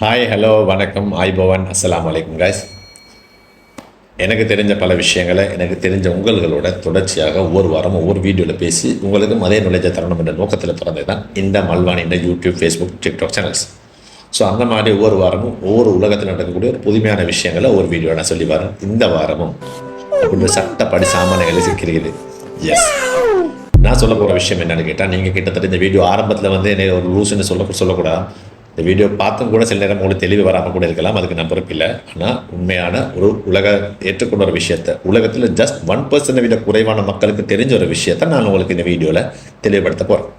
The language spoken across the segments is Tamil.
ஹாய் ஹலோ வணக்கம். ஆய்பவன் அஸ்லாம் வலைக்கம் guys. எனக்கு தெரிஞ்ச பல விஷயங்களை எனக்கு தெரிஞ்ச உங்களோட தொடர்ச்சியாக ஒவ்வொரு வாரம் ஒவ்வொரு வீடியோவில் பேசி உங்களுக்கும் அதே நுழைஞ்ச தரணும் என்ற நோக்கத்தில் பிறந்தது தான் இந்த மல்வான் இந்த YouTube Facebook TikTok channels so அந்த மாதிரி ஒவ்வொரு வாரமும் ஒவ்வொரு உலகத்தில் நடக்கக்கூடிய ஒரு புதுமையான விஷயங்களை ஒரு வீடியோ நான் சொல்லி வரேன். இந்த வாரமும் அப்படி சட்டப்படி சாமானியங்களை சிக்கிறது எஸ் நான் சொல்ல போகிற விஷயம் என்னென்னு கேட்டால் நீங்கள் கிட்டத்தட்ட இந்த வீடியோ ஆரம்பத்தில் வந்து என்னை ஒரு லூஸ்ன்னு சொல்ல சொல்லக்கூடாது. இந்த வீடியோ பார்த்தும் கூட சில நேரம் உங்களுக்கு தெளிவு வராமல் கூட இருக்கலாம் அதுக்கு நான் பொறுப்பில்லை ஆனால் உண்மையான ஒரு உலக ஏற்றுக்கொண்ட ஒரு விஷயத்தை உலகத்தில் ஜஸ்ட் ஒன் பர்சன்ட் விட குறைவான மக்களுக்கு தெரிஞ்ச ஒரு விஷயத்தை நான் உங்களுக்கு இந்த வீடியோவில் தெளிவுபடுத்த போகிறேன்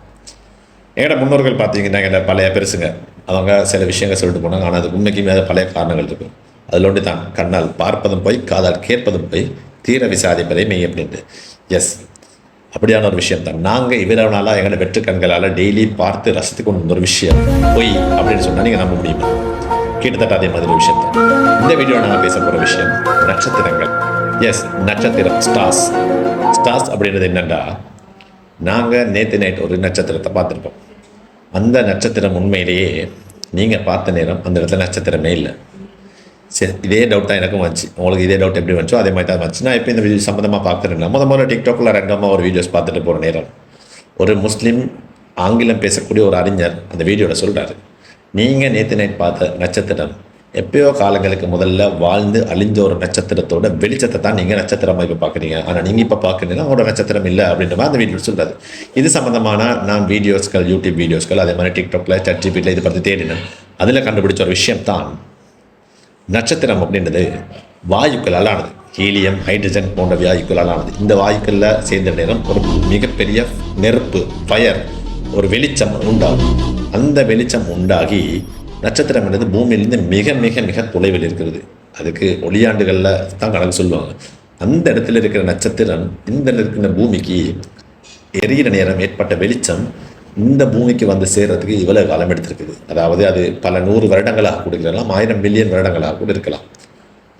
எங்களோட முன்னோர்கள் பார்த்தீங்கன்னா எங்களோட பழைய பெருசுங்க அவங்க சில விஷயங்கள் சொல்லிட்டு போனாங்க. ஆனால் அதுக்கு உண்மைக்குமே அது பழைய காரணங்கள் இருக்கும் அதில் ஒன்று தான் கண்ணால் பார்ப்பதும் போய் காதால் கேட்பதும் போய் தீர விசாரிப்பதை மெய் அப்படின்ட்டு. எஸ் அப்படியான ஒரு விஷயம் தான். நாங்கள் இவ்வளவு நாளாக எங்களை வெற்று கண்களால் டெய்லி பார்த்து ரசித்து கொண்டு வந்த ஒரு விஷயம். பொய் அப்படின்னு சொன்னால் நீங்கள் நம்ப முடியுமா? கிட்டத்தட்ட அதே மாதிரி ஒரு விஷயம் தான். இந்த வீடியோவில் நாங்கள் பேச போகிற விஷயம் நட்சத்திரங்கள். எஸ் நட்சத்திரம் ஸ்டார்ஸ் ஸ்டார்ஸ் அப்படின்றது என்னென்னா நாங்கள் நேற்று நைட் ஒரு நட்சத்திரத்தை பார்த்துருப்போம் அந்த நட்சத்திரம் உண்மையிலேயே நீங்கள் பார்த்த நேரம் அந்த இடத்துல நட்சத்திரமே இல்லை. சரி இதே டவுட் தான் எனக்கும் வந்துச்சு. உங்களுக்கு இதே டவுட் எப்படி வந்துச்சோ அதே மாதிரி தான் வந்துச்சு. நான் எப்போ இந்த வீடியோ சம்மந்தமாக பார்க்குறேன் முத முதல்ல டிக்டாக்கில் ரெண்டமாக ஒரு வீடியோஸ் பார்த்துட்டு போகிற நேரம் ஒரு முஸ்லீம் ஆங்கிலம் பேசக்கூடிய ஒரு அறிஞர் அந்த வீடியோவில் சொல்கிறாரு நீங்கள் நேற்று நைட் பார்த்த நட்சத்திரம் எப்பயோ காலங்களுக்கு முதல்ல வாழ்ந்து அழிஞ்ச ஒரு நட்சத்திரத்தோட வெளிச்சத்தை தான் நீங்கள் நட்சத்திரமாக இப்போ பார்க்குறீங்க. ஆனால் நீங்கள் இப்போ பார்க்குறீங்கன்னா அவங்களோட நட்சத்திரம் இல்லை அப்படின்ற மாதிரி அந்த வீடியோ சொல்கிறாரு இது சம்மந்தமான நான் வீடியோஸ்கள் யூடியூப் வீடியோஸ்கள் அதே மாதிரி டிக்டாக்ல சட் ஜிபியில் இதை பற்றி தேடினேன். அதில் கண்டுபிடிச்ச ஒரு விஷயம் தான் நட்சத்திரம் அப்படின்றது வாயுக்களால் ஆனது ஹீலியம் ஹைட்ரஜன் போன்ற வாயுக்களால் ஆனது இந்த வாயுக்களில் சேர்ந்த நேரம் ஒரு மிகப்பெரிய நெருப்பு ஃபயர் ஒரு வெளிச்சம் உண்டாகும். அந்த வெளிச்சம் உண்டாகி நட்சத்திரம் என்பது பூமியிலிருந்து மிக மிக மிக தொலைவில் இருக்கிறது. அதுக்கு ஒளியாண்டுகளில் தான் கணக்கு சொல்லுவாங்க. அந்த இடத்துல இருக்கிற நட்சத்திரம் இந்த இடத்துல இருக்கிற பூமிக்கு எரியிற நேரம் ஏற்பட்ட வெளிச்சம் இந்த பூமிக்கு வந்து சேர்றதுக்கு இவ்வளவு காலம் எடுத்திருக்குது. அதாவது அது பல நூறு வருடங்களாக கூட இருக்கலாம் ஆயிரம் மில்லியன் வருடங்களாக கூட இருக்கலாம்.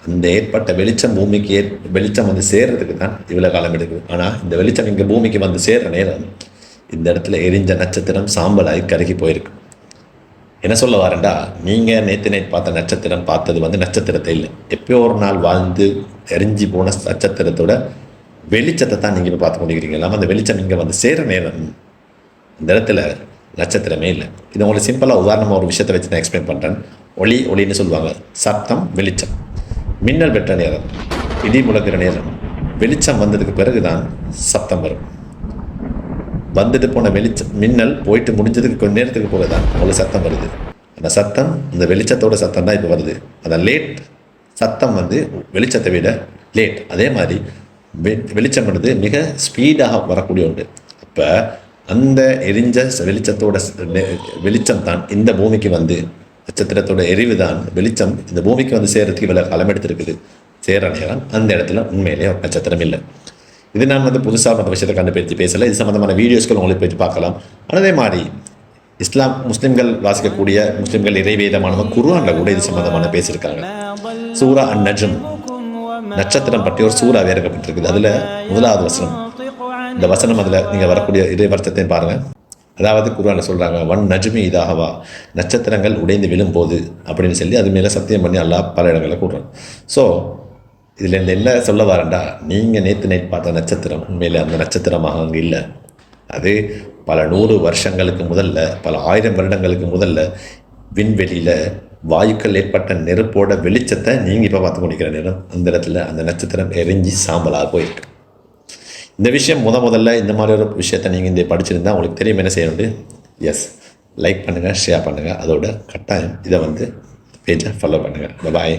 அந்த ஏற்பட்ட வெளிச்சம் பூமிக்கு ஏற் வெளிச்சம் வந்து சேர்றதுக்கு தான் இவ்வளவு காலம் எடுக்குது. ஆனால் இந்த வெளிச்சம் இங்கே பூமிக்கு வந்து சேர்ற நேரம் இந்த இடத்துல எரிஞ்ச நட்சத்திரம் சாம்பலாகி கருகி போயிருக்கு. என்ன சொல்ல வரேன்டா நீங்கள் நேற்று நைட் பார்த்த நட்சத்திரம் பார்த்தது வந்து நட்சத்திரத்தை இல்லை. எப்பயோ ஒரு நாள் வாழ்ந்து எரிஞ்சு போன நட்சத்திரத்தோட வெளிச்சத்தை தான் நீங்கள் இப்போ பார்த்து கொண்டிருக்கிறீங்க. இல்லாமல் அந்த வெளிச்சம் இங்கே வந்து சேர நேரம் இந்த இடத்துல நட்சத்திரமே இல்லை. இது உங்களுக்கு சிம்பிளாக உதாரணமாக ஒரு விஷயத்தை வச்சு நான் எக்ஸ்பிளைன் பண்ணுறேன் ஒளி ஒளின்னு சொல்லுவாங்க. சத்தம் வெளிச்சம். மின்னல் பெற்ற நேரம். இடி முழக்கிற நேரம். வெளிச்சம் வந்ததுக்கு பிறகு தான் சத்தம் வரும். வந்துட்டு போன வெளிச்சம் மின்னல் போயிட்டு முடிஞ்சதுக்கு கொஞ்ச நேரத்துக்கு பிறகு தான் உங்களுக்கு சத்தம் வருது. அந்த சத்தம் இந்த வெளிச்சத்தோட சத்தம் தான் இப்போ வருது. அந்த லேட் சத்தம் வந்து வெளிச்சத்தை விட லேட் அதே மாதிரி வெ- வெளிச்சம் வந்து மிக ஸ்பீடாக வரக்கூடிய ஒன்று அப்போ அந்த எரிஞ்ச வெளிச்சத்தோட வெளிச்சம் தான் இந்த பூமிக்கு வந்து நட்சத்திரத்தோட எரிவு தான் வெளிச்சம் இந்த பூமிக்கு வந்து சேர்றதுக்கு இவ்வளோ காலம் எடுத்திருக்குது. சேர நேரம் அந்த இடத்துல உண்மையிலேயே ஒரு நட்சத்திரம் இல்லை. இது நான் வந்து புதுசாக மற்ற விஷயத்தை கண்டுபிடித்து பேசலை. இது சம்மந்தமான வீடியோஸ்கள் உங்களுக்கு போய் பார்க்கலாம். ஆனால் அதே மாதிரி இஸ்லாம் முஸ்லிம்கள் வாசிக்கக்கூடிய முஸ்லிம்கள் இறைவேதமானவங்க குருவானில் கூட இது சம்மந்தமான பேசியிருக்காங்க. சூரா அன் நஜம் நட்சத்திரம் பற்றி ஒரு சூறா வேறுக்கப்பட்டிருக்குது அதில் முதலாவது வசனம். இந்த வசனம் அதில் நீங்கள் வரக்கூடிய இதே வருத்தத்தையும் பாருங்கள் அதாவது குர்ஆன்ல சொல்கிறாங்க வன் நஜ்மி இதாகவா நட்சத்திரங்கள் உடைந்து விழும்போது அப்படின்னு சொல்லி அது மேலே சத்தியம் பண்ணி எல்லா பல இடங்களில் கூடுறோம் ஸோ இதில் இந்த என்ன சொல்ல வரண்டா நீங்கள் நேற்று நைட் பார்த்த நட்சத்திரம் உண்மையில் அந்த நட்சத்திரமாக அங்கே இல்லை. அது பல நூறு வருஷங்களுக்கு முதல்ல பல ஆயிரம் வருடங்களுக்கு முதல்ல விண்வெளியில் வாயுக்கள் ஏற்பட்ட நெருப்போட வெளிச்சத்தை நீங்கள் இப்போ பார்த்து கொண்டிருக்கிற நேரம் அந்த இடத்துல அந்த நட்சத்திரம் எரிஞ்சு சாம்பலாக போயிருக்கு. இந்த விஷயம் முத முதல்ல இந்த மாதிரி ஒரு விஷயத்தை நீங்கள் இந்த படிச்சிருந்தால் உங்களுக்கு தெரியும் என்ன செய்யணும் எஸ் லைக் பண்ணுங்கள் ஷேர் பண்ணுங்கள் அதோட கட்டாயம் இதை வந்து பேஜை ஃபாலோ பண்ணுங்கள் பாய்